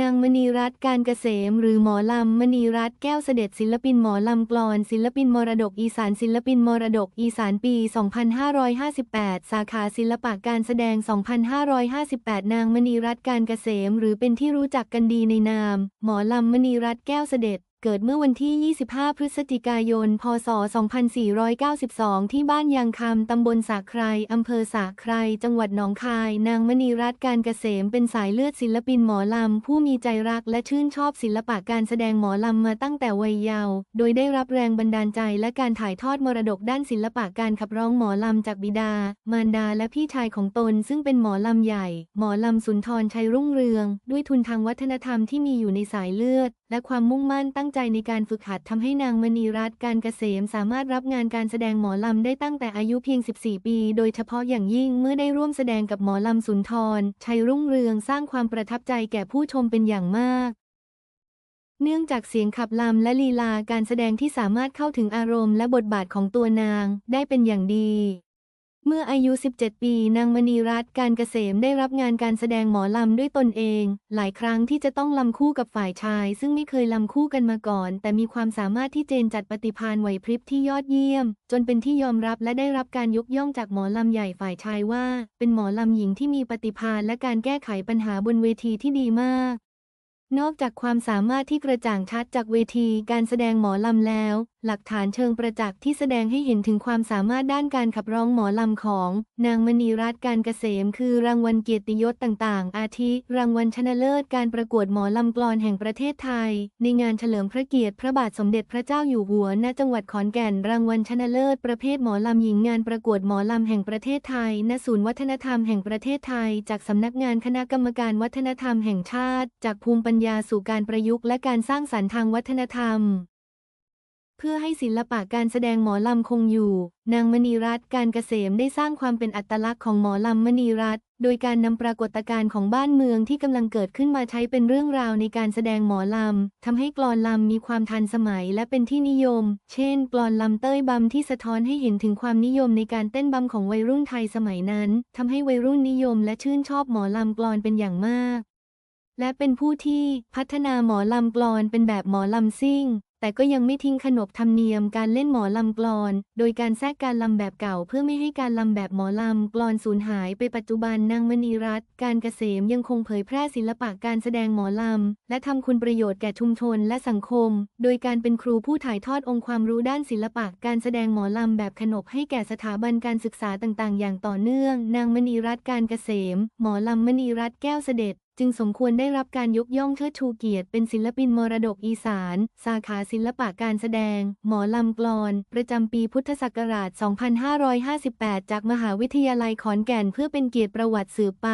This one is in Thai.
นางมณีรัตน์การเกษมหรือหมอลำมณีรัตน์แก้วเสด็จศิลปินหมอลำกลอน ศิลปินมรดกอีสานศิลปินมรดกอีสานปี 2558 สาขาศิลปะการแสดง 2558 นางมณีรัตน์การเกษม หรือเป็นที่รู้จักกันดีในนาม หมอลำมณีรัตน์แก้วเสด็จ เกิดเมื่อวันที่ 25 พฤศจิกายน พศ 2492 ที่บ้านยางคำ ตำบลสาไครอำเภอสาไคร จังหวัดหนองคาย นางมณีรัตน์การเกษม เป็นสายเลือดศิลปินหมอลำ ผู้มีใจรักและชื่นชอบศิลปะการแสดงหมอลำมาตั้งแต่วัยเยาว์ โดยได้รับแรงบันดาลใจและการถ่ายทอดมรดกด้านศิลปะการขับร้องหมอลำจากบิดา มารดาและพี่ชายของตน ซึ่งเป็นหมอลำใหญ่ หมอลำสุนทรชัยรุ่งเรือง ด้วยทุนทางวัฒนธรรมที่มีอยู่ในสายเลือด และความมุ่งมั่นตั้งใจในการฝึกหัดทำให้นางมณีรัตน์การเกษมสามารถรับงานการแสดงหมอลำได้ตั้งแต่อายุเพียง 14 ปี โดยเฉพาะอย่างยิ่งเมื่อได้ร่วมแสดงกับหมอลำสุนทร ชัยรุ่งเรืองสร้างความประทับใจแก่ผู้ชมเป็นอย่างมากเนื่องจากเสียงขับลำและลีลาการแสดงที่สามารถเข้าถึงอารมณ์และบทบาทของตัวนางได้เป็นอย่างดี เมื่ออายุ 17 ปี นางมณีรัตน์การเกษมได้รับงานการแสดงหมอลำด้วยตนเอง หลายครั้งที่จะต้องลำคู่กับฝ่ายชาย ซึ่งไม่เคยลำคู่กันมาก่อน แต่มีความสามารถที่เจนจัดปฏิภาณไหวพริบที่ยอดเยี่ยม จนเป็นที่ยอมรับและได้รับการยกย่องจากหมอลำใหญ่ฝ่ายชายว่า เป็นหมอลำหญิงที่มีปฏิภาณและการแก้ไขปัญหาบนเวทีที่ดีมากนอกจากความสามารถที่กระจ่างชัดจากเวทีการแสดงหมอลำแล้ว หลักฐานเชิงประจักษ์ที่แสดงให้เห็นถึงความสามารถด้านการขับร้องหมอลำของ นางมณีรัตน์การเกษม คือรางวัลเกียรติยศต่างๆ อาทิ รางวัลชนะเลิศการประกวดหมอลำกลอนแห่งประเทศไทย ในงานเฉลิมพระเกียรติพระบาทสมเด็จพระเจ้าอยู่หัว ณ จังหวัดขอนแก่น รางวัลชนะเลิศประเภทหมอลำหญิงงานประกวดหมอลำแห่งประเทศไทย ณ ศูนย์วัฒนธรรมแห่งประเทศไทย จากสำนักงานคณะกรรมการวัฒนธรรมแห่งชาติ จากภูมิปัญญาสู่การประยุกต์และการสร้างสรรค์ทางวัฒนธรรม พื่อให้ศิลปะการแสดงหมอลำคงอยู่ นางมณีรัตน์การเกษมได้สร้างความเป็นอัตลักษณ์ของหมอลำมณีรัตน์โดยการนำปรากฏการณ์ของบ้านเมืองที่กำลังเกิดขึ้นมาใช้เป็นเรื่องราวในการแสดงหมอลำทำให้กลอนลำมีความทันสมัยและเป็นที่นิยม เช่น กลอนลำเต้ยบำที่สะท้อนให้เห็นถึงความนิยมในการเต้นบำของวัยรุ่นไทยสมัยนั้นทำให้วัยรุ่นนิยมและชื่นชอบหมอลำกลอนเป็นอย่างมากและเป็นผู้ที่พัฒนาหมอลำกลอนเป็นแบบหมอลำซิ่ง แต่ก็ยังไม่ทิ้งขนบธรรมเนียมการเล่นหมอลำกลอน โดยการแทรกการลำแบบเก่าเพื่อไม่ให้การลำแบบหมอลำกลอนสูญหายไปปัจจุบันนางมณีรัตน์การเกษมยังคงเผยแพร่ศิลปะการแสดงหมอลำ และทำคุณประโยชน์แก่ชุมชนและสังคม โดยการเป็นครูผู้ถ่ายทอดองค์ความรู้ด้านศิลปะการแสดงหมอลำแบบขนบให้แก่สถาบันการศึกษาต่างๆ อย่างต่อเนื่อง นางมณีรัตน์การเกษม หมอลำมณีรัตน์แก้วเสด็จจึงสมควรได้รับการยกย่องเชิดชูเกียรติเป็นศิลปินมรดกอีสาน สาขาศิลปะการแสดง หมอลำกลอน ประจำปีพุทธศักราช 2558 จากมหาวิทยาลัยขอนแก่นเพื่อเป็นเกียรติประวัติสืบไป